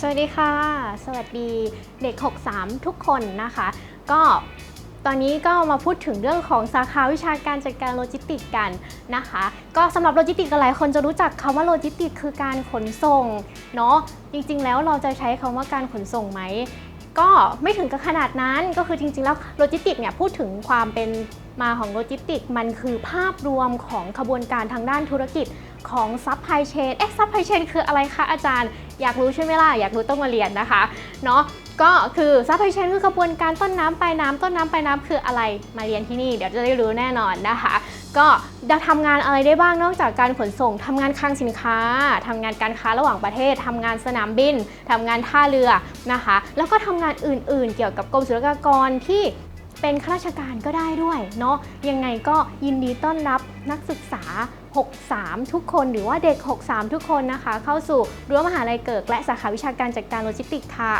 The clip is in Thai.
สวัสดีค่ะ สวัสดีเด็ก 63 ทุกคนนะคะ ก็ตอนนี้ก็มาพูดถึงเรื่องของสาขาวิชาการจัดการโลจิสติกส์กันนะคะ ก็สำหรับโลจิสติกส์หลายคนจะรู้จักคำว่าโลจิสติกส์คือการขนส่งเนาะจริงๆ แล้วเราจะใช้คำว่าการขนส่งไหมก็ไม่ถึงกับขนาดนั้นก็คือจริงๆ แล้วโลจิสติกส์เนี่ยพูดถึงความเป็นมาของโลจิสติกส์มันคือภาพรวมของขบวนการทางด้านธุรกิจของซัพพลายเชนเอ๊ะซัพพลายเชนคืออะไรคะอาจารย์ อยากรู้ใช่ไหมล่ะ อยากรู้ต้องมาเรียนนะคะเนาะก็คือซัพพลายเชนคือกระบวนการต้นน้ำปลายน้ำต้นน้ำปลายน้ำคืออะไรมาเรียนที่นี่ เดี๋ยวจะได้รู้แน่นอนนะคะ ก็จะทำงานอะไรได้บ้างนอกจากการขนส่งทำงานคลังสินค้าทำงานการค้าระหว่างประเทศทำงานสนามบินทำงานท่าเรือนะคะ แล้วก็ทำงานอื่น ๆ เกี่ยวกับกรมศุลกากรที่เป็นข้าราชการก็ได้ด้วยเนาะยังไงก็ยินดีต้อนรับนักศึกษา 63 ทุกคน หรือว่าเด็ก 63 ทุกคนนะคะ เข้าสู่รั้วมหาลัยเกิดและสาขาวิชาการจัดการโลจิสติกส์ค่ะ